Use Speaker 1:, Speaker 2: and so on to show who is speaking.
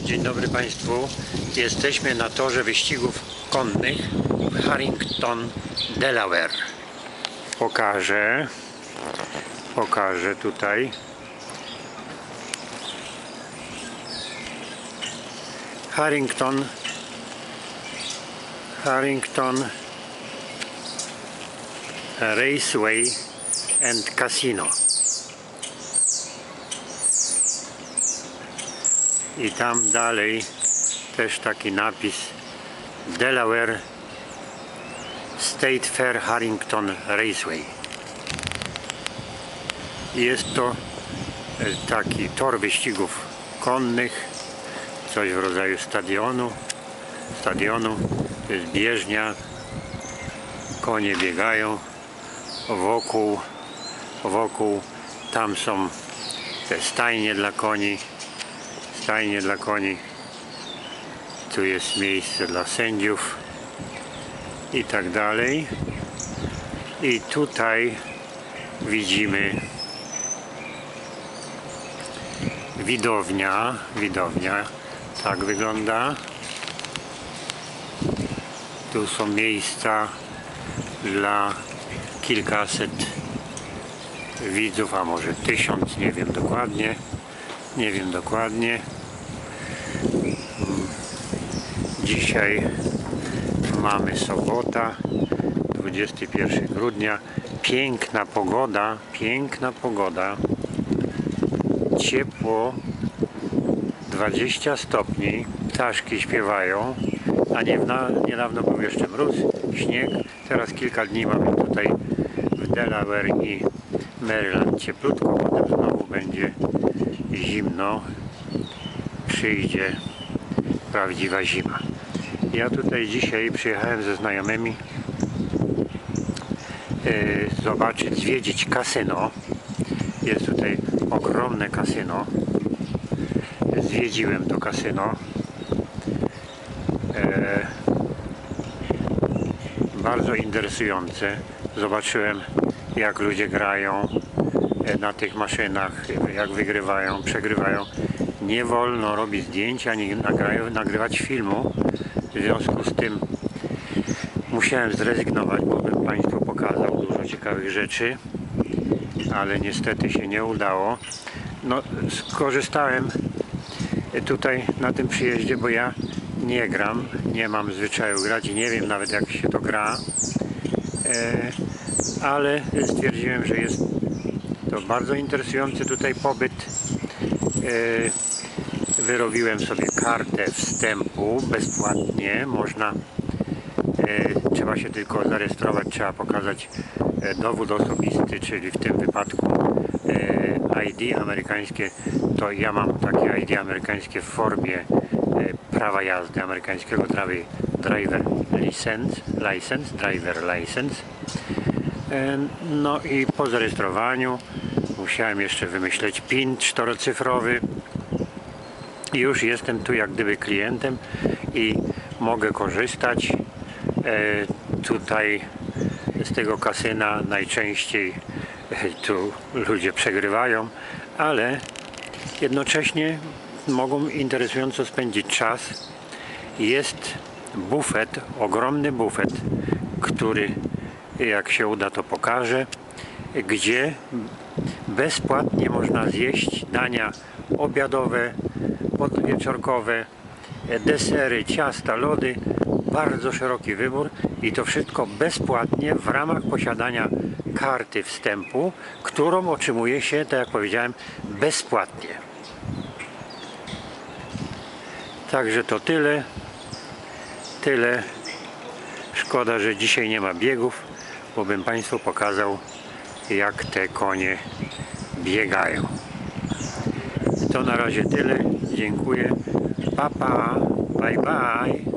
Speaker 1: Dzień dobry Państwu. Jesteśmy na torze wyścigów konnych w Harrington, Delaware. Pokażę. Pokażę tutaj. Harrington Harrington Raceway and Casino. I tam dalej też taki napis Delaware State Fair Harrington Raceway. Jest to e, taki tor wyścigów konnych, coś w rodzaju stadionu. Stadionu to jest bieżnia, konie biegają wokół, wokół tam są te stajnie dla koni stajnie dla koni. Tu jest miejsce dla sędziów i tak dalej. I tutaj widzimy widownia. Widownia tak wygląda. Tu są miejsca dla kilkaset widzów, a może tysiąc, nie wiem dokładnie. Nie wiem dokładnie dzisiaj mamy sobota 21 grudnia. Piękna pogoda piękna pogoda. Ciepło 20 stopni. Ptaszki śpiewają. A niedawno był jeszcze mróz, śnieg. Teraz kilka dni mamy tutaj w Delaware i Maryland cieplutko. Potem znowu będzie zimno. Przyjdzie prawdziwa zima. Ja tutaj dzisiaj przyjechałem ze znajomymi e, zobaczyć, zwiedzić kasyno. Jest tutaj ogromne kasyno. Zwiedziłem to kasyno. E, bardzo interesujące. Zobaczyłem jak ludzie grają e, na tych maszynach jak wygrywają, przegrywają nie wolno robić zdjęć ani nagrywać filmu. W związku z tym musiałem zrezygnować bo bym Państwu pokazał dużo ciekawych rzeczy ale niestety się nie udało. No skorzystałem tutaj na tym przyjeździe bo ja nie gram, nie mam zwyczaju grać i nie wiem nawet jak się to gra. E, ale stwierdziłem, że jest to bardzo interesujący tutaj pobyt. E, wyrobiłem sobie kartę wstępu bezpłatnie. Można e, trzeba się tylko zarejestrować trzeba pokazać e, dowód osobisty czyli w tym wypadku e, ID amerykańskie. To ja mam takie ID amerykańskie w formie prawa jazdy amerykańskiego driver, license, license, driver license. No i po zarejestrowaniu musiałem jeszcze wymyśleć PIN czterocyfrowy już jestem tu jak gdyby klientem i mogę korzystać e, tutaj z tego kasyna najczęściej e, tu ludzie przegrywają ale jednocześnie mogą interesująco spędzić czas. Jest bufet, ogromny bufet który jak się uda to pokażę gdzie bezpłatnie można zjeść dania obiadowe, podwieczorkowe, desery, ciasta, lody bardzo szeroki wybór i to wszystko bezpłatnie w ramach posiadania karty wstępu, którą otrzymuje się, tak jak powiedziałem, bezpłatnie. Także to tyle. Tyle. Szkoda, że dzisiaj nie ma biegów, bo bym Państwu pokazał, jak te konie biegają. To na razie tyle. Dziękuję. Pa, pa. Bye, bye.